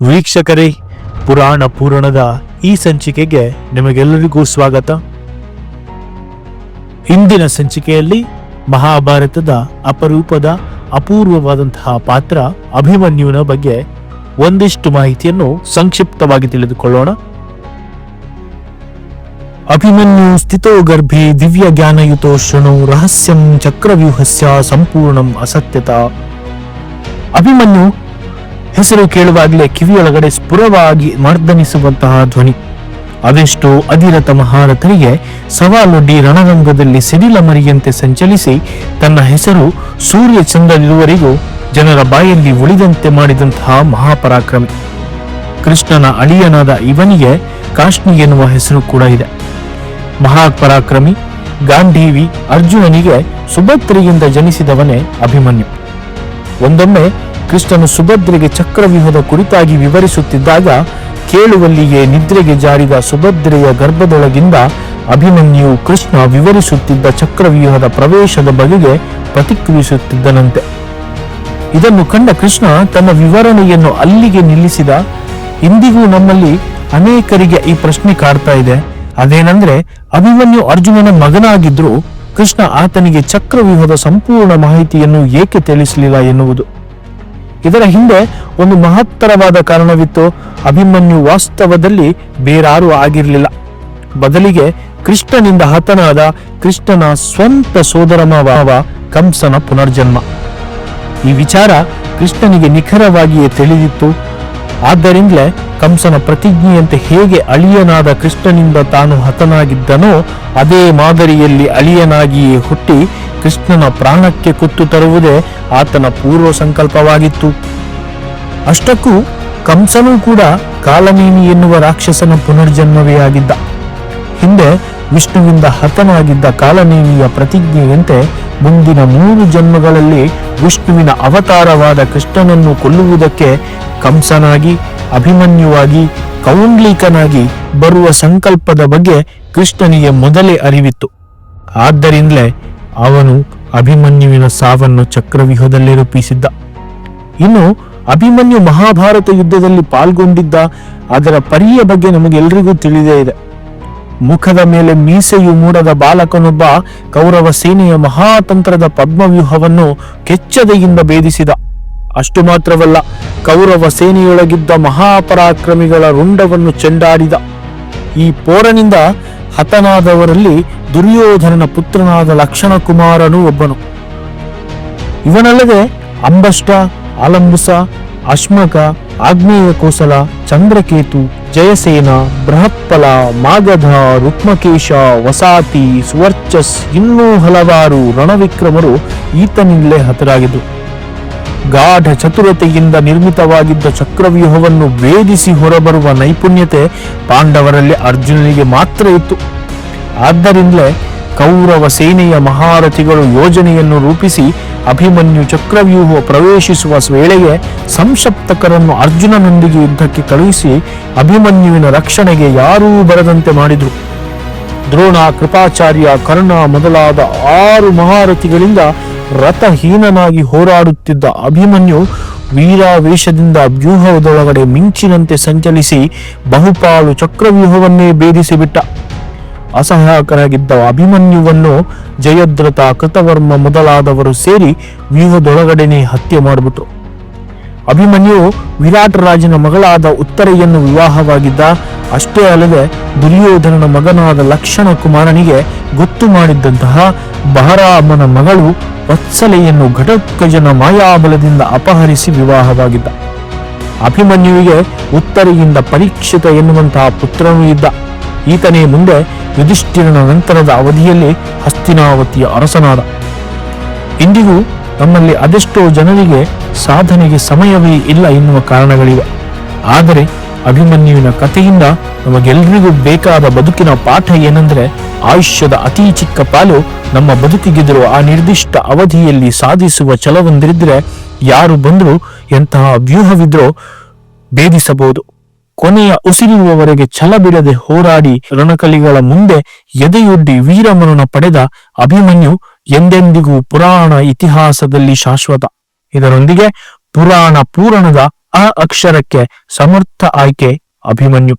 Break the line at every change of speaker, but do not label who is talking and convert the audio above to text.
ವೀಕ್ಷಕರೇ, ಪುರಾಣ ಪೂರಣದ ಈ ಸಂಚಿಕೆಗೆ ನಿಮಗೆಲ್ಲರಿಗೂ ಸ್ವಾಗತ. ಇಂದಿನ ಸಂಚಿಕೆಯಲ್ಲಿ ಮಹಾಭಾರತದ ಅಪರೂಪದ ಅಪೂರ್ವವಾದಂತಹ ಪಾತ್ರ ಅಭಿಮನ್ಯುವಿನ ಬಗ್ಗೆ ಒಂದಿಷ್ಟು ಮಾಹಿತಿಯನ್ನು ಸಂಕ್ಷಿಪ್ತವಾಗಿ ತಿಳಿದುಕೊಳ್ಳೋಣ. ಅಭಿಮನ್ಯು ಸ್ಥಿತೋ ಗರ್ಭಿ ದಿವ್ಯ ಜ್ಞಾನಯುತೋ ಶೃಣು ರಹಸ್ಯಂ ಚಕ್ರವ್ಯೂಹಸ್ಯ ಸಂಪೂರ್ಣಂ ಅಸತ್ಯತ. ಅಭಿಮನ್ಯು ಹೆಸರು ಕೇಳುವಾಗಲೇ ಕಿವಿಯೊಳಗಡೆ ಸ್ಫುರವಾಗಿ ಮರ್ದನಿಸುವಂತಹ ಧ್ವನಿ. ಅದೆಷ್ಟೋ ಅಧಿರಥ ಮಹಾರಥರಿಗೆ ಸವಾಲೊಡ್ಡಿ ರಣರಂಗದಲ್ಲಿ ಸಿಡಿಲ ಮರಿಯಂತೆ ಸಂಚಲಿಸಿ ತನ್ನ ಹೆಸರು ಸೂರ್ಯ ಚಂದ್ರನಿರುವರೆಗೂ ಜನರ ಬಾಯಲ್ಲಿ ಉಳಿದಂತೆ ಮಾಡಿದಂತಹ ಮಹಾಪರಾಕ್ರಮಿ. ಕೃಷ್ಣನ ಅಳಿಯನಾದ ಇವನಿಗೆ ಕಾಶ್ಮಿ ಎನ್ನುವ ಹೆಸರು ಕೂಡ ಇದೆ. ಮಹಾಪರಾಕ್ರಮಿ ಗಾಂಧೀವಿ ಅರ್ಜುನನಿಗೆ ಸುಭದ್ರೆಯಿಂದ ಜನಿಸಿದವನೇ ಅಭಿಮನ್ಯು. ಒಂದೊಮ್ಮೆ ಕೃಷ್ಣನು ಸುಭದ್ರೆಗೆ ಚಕ್ರವ್ಯೂಹದ ಕುರಿತಾಗಿ ವಿವರಿಸುತ್ತಿದ್ದಾಗ ಕೇಳುವಲ್ಲಿಗೆ ನಿದ್ರೆಗೆ ಜಾರಿದ ಸುಭದ್ರೆಯ ಗರ್ಭದೊಳಗಿಂದ ಅಭಿಮನ್ಯು ಕೃಷ್ಣ ವಿವರಿಸುತ್ತಿದ್ದ ಚಕ್ರವ್ಯೂಹದ ಪ್ರವೇಶದ ಬಗೆಗೆ ಪ್ರತಿಕ್ರಿಯಿಸುತ್ತಿದ್ದನಂತೆ. ಇದನ್ನು ಕಂಡ ಕೃಷ್ಣ ತನ್ನ ವಿವರಣೆಯನ್ನು ಅಲ್ಲಿಗೆ ನಿಲ್ಲಿಸಿದ, ಇಂದಿಗೂ ನಮ್ಮಲ್ಲಿ ಅನೇಕರಿಗೆ ಈ ಪ್ರಶ್ನೆ ಕಾಡ್ತಾ ಇದೆ. ಅದೇನಂದ್ರೆ, ಅಭಿಮನ್ಯು ಅರ್ಜುನನ ಮಗನಾಗಿದ್ರು ಕೃಷ್ಣ ಆತನಿಗೆ ಚಕ್ರವ್ಯೂಹದ ಸಂಪೂರ್ಣ ಮಾಹಿತಿಯನ್ನು ಏಕೆ ತಿಳಿಸಲಿಲ್ಲ ಎನ್ನುವುದು. ಇದರ ಹಿಂದೆ ಒಂದು ಮಹತ್ತರವಾದ ಕಾರಣವಿತ್ತು. ಅಭಿಮನ್ಯು ವಾಸ್ತವದಲ್ಲಿ ಬೇರಾರು ಆಗಿರಲಿಲ್ಲ. ಬದಲಿಗೆ ಕೃಷ್ಣನಿಂದ ಹತನಾದ ಕೃಷ್ಣನ ಸ್ವಂತ ಸೋದರ ಮಾವ ಕಂಸನ ಪುನರ್ಜನ್ಮ. ಈ ವಿಚಾರ ಕೃಷ್ಣನಿಗೆ ನಿಖರವಾಗಿಯೇ ತಿಳಿದಿತ್ತು. ಆದ್ದರಿಂದಲೇ ಕಂಸನ ಪ್ರತಿಜ್ಞೆಯಂತೆ ಹೇಗೆ ಅಳಿಯನಾದ ಕೃಷ್ಣನಿಂದ ತಾನು ಹತನಾಗಿದ್ದನೋ, ಅದೇ ಮಾದರಿಯಲ್ಲಿ ಅಳಿಯನಾಗಿಯೇ ಹುಟ್ಟಿ ಕೃಷ್ಣನ ಪ್ರಾಣಕ್ಕೆ ಕುತ್ತು ತರುವುದೇ ಆತನ ಪೂರ್ವ ಸಂಕಲ್ಪವಾಗಿತ್ತು. ಅಷ್ಟಕ್ಕೂ ಕಂಸನೂ ಕೂಡ ಕಾಲಮೇನಿ ಎನ್ನುವ ರಾಕ್ಷಸನ ಪುನರ್ಜನ್ಮವೇ ಆಗಿದ್ದ. ಹಿಂದೆ ವಿಷ್ಣುವಿಂದ ಹತನಾಗಿದ್ದ ಕಾಲನೇಮಿಯ ಪ್ರತಿಜ್ಞೆಯಂತೆ ಮುಂದಿನ ಮೂರು ಜನ್ಮಗಳಲ್ಲಿ ವಿಷ್ಣುವಿನ ಅವತಾರವಾದ ಕೃಷ್ಣನನ್ನು ಕೊಲ್ಲುವುದಕ್ಕೆ ಕಂಸನಾಗಿ, ಅಭಿಮನ್ಯುವಾಗಿ, ಕೌಂಡ್ಲಿಕನಾಗಿ ಬರುವ ಸಂಕಲ್ಪದ ಬಗ್ಗೆ ಕೃಷ್ಣನಿಗೆ ಮೊದಲೇ ಅರಿವಿತ್ತು. ಆದ್ದರಿಂದಲೇ ಅವನು ಅಭಿಮನ್ಯುವಿನ ಸಾವನ್ನು ಚಕ್ರವ್ಯೂಹದಲ್ಲಿ ರೂಪಿಸಿದ್ದ. ಇನ್ನು ಅಭಿಮನ್ಯು ಮಹಾಭಾರತ ಯುದ್ಧದಲ್ಲಿ ಪಾಲ್ಗೊಂಡಿದ್ದ ಅದರ ಪರಿಯ ಬಗ್ಗೆ ನಮಗೆಲ್ಲರಿಗೂ ತಿಳಿದೇ ಇದೆ. ಮುಖದ ಮೇಲೆ ಮೀಸೆಯು ಮೂಡದ ಬಾಲಕನೊಬ್ಬ ಕೌರವ ಸೇನೆಯ ಮಹಾತಂತ್ರದ ಪದ್ಮವ್ಯೂಹವನ್ನು ಕೆಚ್ಚದೆಯಿಂದ ಭೇದಿಸಿದ. ಅಷ್ಟು ಮಾತ್ರವಲ್ಲ, ಕೌರವ ಸೇನೆಯೊಳಗಿದ್ದ ಮಹಾಪರಾಕ್ರಮಿಗಳ ರುಂಡವನ್ನು ಚೆಂಡಾಡಿದ. ಈ ಪೋರನಿಂದ ಹತನಾದವರಲ್ಲಿ ದುರ್ಯೋಧನನ ಪುತ್ರನಾದ ಲಕ್ಷಣ ಕುಮಾರನು ಒಬ್ಬನು. ಇವನಲ್ಲದೆ ಅಂಬಷ್ಟ, ಆಲಂಬುಸ, ಅಶ್ಮಕ ಆಗ್ನೇಯ ಕೋಸಲ ಚಂದ್ರಕೇತು, ಜಯಸೇನ, ಬೃಹತ್ಪಲ, ಮಾಗಧ, ರುಕ್ಮಕೇಶ, ವಸಾತಿ, ಸುವರ್ಚಸ್ ಇನ್ನೂ ಹಲವಾರು ರಣವಿಕ್ರಮರು ಈತನಿಂದಲೇ ಹತರಾಗಿದ್ದರು ಗಾಢ ಚತುರತೆಯಿಂದ ನಿರ್ಮಿತವಾಗಿದ್ದ ಚಕ್ರವ್ಯೂಹವನ್ನು ಭೇದಿಸಿ ಹೊರಬರುವ ನೈಪುಣ್ಯತೆ ಪಾಂಡವರಲ್ಲಿ ಅರ್ಜುನನಿಗೆ ಮಾತ್ರ ಇತ್ತು. ಆದ್ದರಿಂದಲೇ ಕೌರವ ಸೇನೆಯ ಮಹಾರಥಿಗಳು ಯೋಜನೆಯನ್ನು ರೂಪಿಸಿ ಅಭಿಮನ್ಯು ಚಕ್ರವ್ಯೂಹ ಪ್ರವೇಶಿಸುವ ವೇಳೆಗೆ ಸಂಶಪ್ತಕರನ್ನು ಅರ್ಜುನನೊಂದಿಗೆ ಯುದ್ಧಕ್ಕೆ ಕಳುಹಿಸಿ ಅಭಿಮನ್ಯುವಿನ ರಕ್ಷಣೆಗೆ ಯಾರೂ ಬರದಂತೆ ಮಾಡಿದರು. ದ್ರೋಣ, ಕೃಪಾಚಾರ್ಯ, ಕರ್ಣ ಮೊದಲಾದ ಆರು ಮಹಾರಥಿಗಳಿಂದ ರಥಹೀನನಾಗಿ ಹೋರಾಡುತ್ತಿದ್ದ ಅಭಿಮನ್ಯು ವೀರಾವೇಶದಿಂದ ವ್ಯೂಹದೊಳಗಡೆ ಮಿಂಚಿನಂತೆ ಸಂಚಲಿಸಿ ಬಹುಪಾಲು ಚಕ್ರವ್ಯೂಹವನ್ನೇ ಭೇದಿಸಿಬಿಟ್ಟ. ಅಸಹಾಯಕರಾಗಿದ್ದ ಅಭಿಮನ್ಯುವನ್ನು ಜಯದ್ರಥ, ಕೃತವರ್ಮ ಮೊದಲಾದವರು ಸೇರಿ ವ್ಯೂಹದೊಳಗಡೆನೆ ಹತ್ಯೆ ಮಾಡಿಬಿಟ್ರು. ಅಭಿಮನ್ಯು ವಿರಾಟ್ ರಾಜನ ಮಗಳಾದ ಉತ್ತರೆಯನ್ನು ವಿವಾಹವಾಗಿದ್ದ, ಅಷ್ಟೇ ಅಲ್ಲದೆ ದುರ್ಯೋಧನನ ಮಗನಾದ ಲಕ್ಷಣ ಕುಮಾರನಿಗೆ ಗೊತ್ತು ಮಾಡಿದ್ದಂತಹ ಬಹರಾಮನ ಮಗಳು ವತ್ಸಲೆಯನ್ನು ಘಟೋತ್ಕಜನ ಮಾಯಾಬಲದಿಂದ ಅಪಹರಿಸಿ ವಿವಾಹವಾಗಿದ್ದ. ಅಭಿಮನ್ಯುವಿಗೆ ಉತ್ತರಿಯಿಂದ ಪರೀಕ್ಷಿತ ಎನ್ನುವಂತಹ ಪುತ್ರನೂ ಇದ್ದ. ಈತನೇ ಮುಂದೆ ಯುಧಿಷ್ಠಿರನ ನಂತರದ ಅವಧಿಯಲ್ಲಿ ಹಸ್ತಿನಾವತಿಯ ಅರಸನಾದ. ಇಂದಿಗೂ ನಮ್ಮಲ್ಲಿ ಅದೆಷ್ಟೋ ಜನರಿಗೆ ಸಾಧನೆಗೆ ಸಮಯವೇ ಇಲ್ಲ ಎನ್ನುವ ಕಾರಣಗಳಿವೆ. ಆದರೆ ಅಭಿಮನ್ಯುವಿನ ಕಥೆಯಿಂದ ನಮಗೆಲ್ಲರಿಗೂ ಬೇಕಾದ ಬದುಕಿನ ಪಾಠ ಏನೆಂದರೆ ಆಯುಷ್ಯದ ಅತಿ ಚಿಕ್ಕ ಪಾಲು ನಮ್ಮ ಬದುಕಿಗಿದ್ರು ಆ ನಿರ್ದಿಷ್ಟ ಅವಧಿಯಲ್ಲಿ ಸಾಧಿಸುವ ಛಲವೊಂದಿದ್ರೆ ಯಾರು ಬಂದರೂ ಎಂತಹ ವ್ಯೂಹವಿದ್ರೋ ಭೇದಿಸಬಹುದು. ಕೊನೆಯ ಉಸಿರಿರುವವರೆಗೆ ಛಲ ಬಿಡದೆ ಹೋರಾಡಿ ರಣಕಲಿಗಳ ಮುಂದೆ ಎದೆಯೊಡ್ಡಿ ವೀರಮರಣ ಪಡೆದ ಅಭಿಮನ್ಯು ಎಂದೆಂದಿಗೂ ಪುರಾಣ ಇತಿಹಾಸದಲ್ಲಿ ಶಾಶ್ವತ. ಇದರೊಂದಿಗೆ ಪುರಾಣ ಪೂರಣದ ಆ ಅಕ್ಷರಕ್ಕೆ ಸಮರ್ಥ ಆಯ್ಕೆ ಅಭಿಮನ್ಯು.